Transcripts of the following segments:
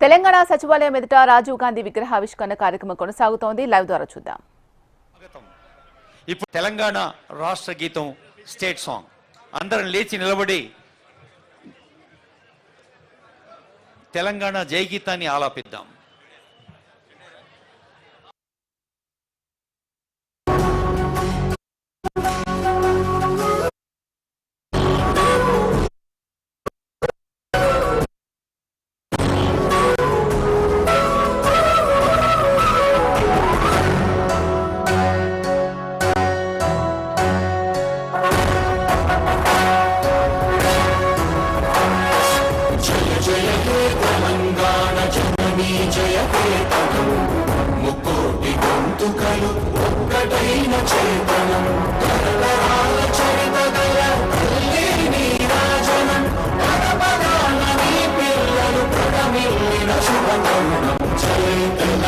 తెలంగాణ సచివాలయం ఎదుట రాజీవ్ గాంధీ విగ్రహావిష్కరణ కార్యక్రమం కొనసాగుతోంది. లైవ్ ద్వారా చూద్దాం. ఇప్పుడు తెలంగాణ రాష్ట్ర గీతం స్టేట్ సాంగ్. అందరం లేచి నిలబడి తెలంగాణ జై గీతాన్ని ఆలాపిద్దాం.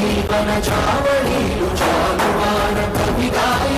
జీవన జావళీలు జాలువాన కవిగాయ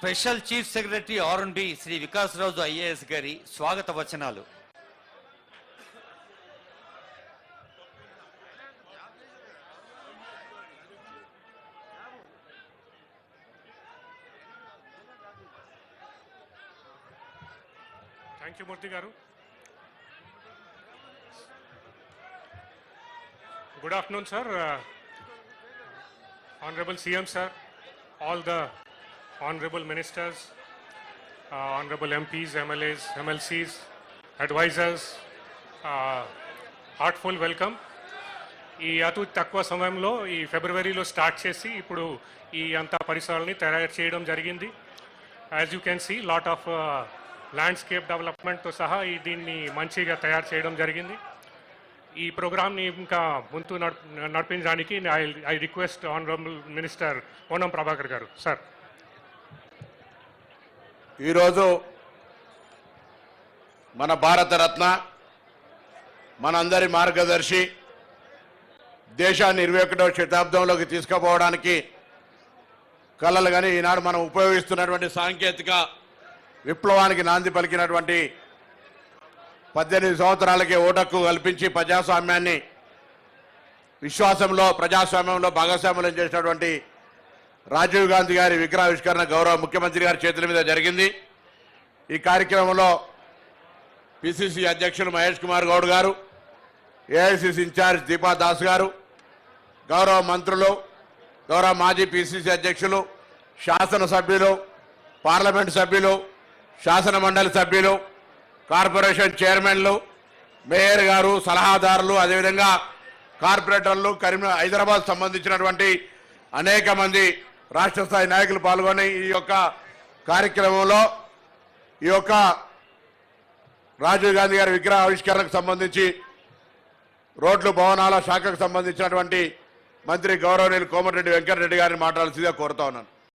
special chief secretary R and B Shri Vikas Raju IAS గారి స్వాగత వచనాలు. Thank you Murthy garu. Good afternoon sir honourable CM sir all the honourable ministers honourable MPs MLAs MLCs advisors heartful welcome ఈ అతి తక్కువ సమయంలో ఈ ఫిబ్రవరిలో start చేసి ఇప్పుడు ఈ అంతా పరిసరాలని తయారు చేయడం జరిగింది. As you can see lot of landscape డెవలప్మెంట్తో సహా ఈ దీన్ని మంచిగా తయారు చేయడం జరిగింది. ఈ ప్రోగ్రామ్ని ఇంకా ముందు నడప నడిపించడానికి I I request honourable minister Ponnam Prabhakar garu. Sir ఈరోజు మన భారతరత్న మనందరి మార్గదర్శి దేశాన్ని ఇరవై ఒకటో శతాబ్దంలోకి తీసుకుపోవడానికి కళలు కానీ ఈనాడు మనం ఉపయోగిస్తున్నటువంటి సాంకేతిక విప్లవానికి నాంది పలికినటువంటి పద్దెనిమిది సంవత్సరాలకే ఓటక్కు కల్పించి ప్రజాస్వామ్యాన్ని విశ్వాసంలో ప్రజాస్వామ్యంలో భాగస్వామ్యం చేసినటువంటి రాజీవ్ గాంధీ గారి విగ్రహావిష్కరణ గౌరవ ముఖ్యమంత్రి గారి చేతుల మీద జరిగింది. ఈ కార్యక్రమంలో పిసిసి అధ్యక్షులు మహేష్ కుమార్ గౌడ్ గారు ఏఐసిసి ఇన్ఛార్జ్ దీపా దాస్ గారు గౌరవ మంత్రులు గౌరవ మాజీ పిసిసి అధ్యక్షులు శాసనసభ్యులు పార్లమెంట్ సభ్యులు శాసన మండలి సభ్యులు కార్పొరేషన్ చైర్మన్లు మేయర్ గారు సలహాదారులు అదేవిధంగా కార్పొరేటర్లు కరీం హైదరాబాద్ సంబంధించినటువంటి అనేక మంది రాష్ట్ర స్థాయి నాయకులు పాల్గొని ఈ యొక్క కార్యక్రమంలో ఈ యొక్క రాజీవ్ గాంధీ గారి విగ్రహ ఆవిష్కరణకు సంబంధించి రోడ్లు భవనాల శాఖకు సంబంధించినటువంటి మంత్రి గౌరవనీయులు కోమటిరెడ్డి వెంకటరెడ్డి గారిని మాట్లాడాల్సిందిగా కోరుతా ఉన్నాను.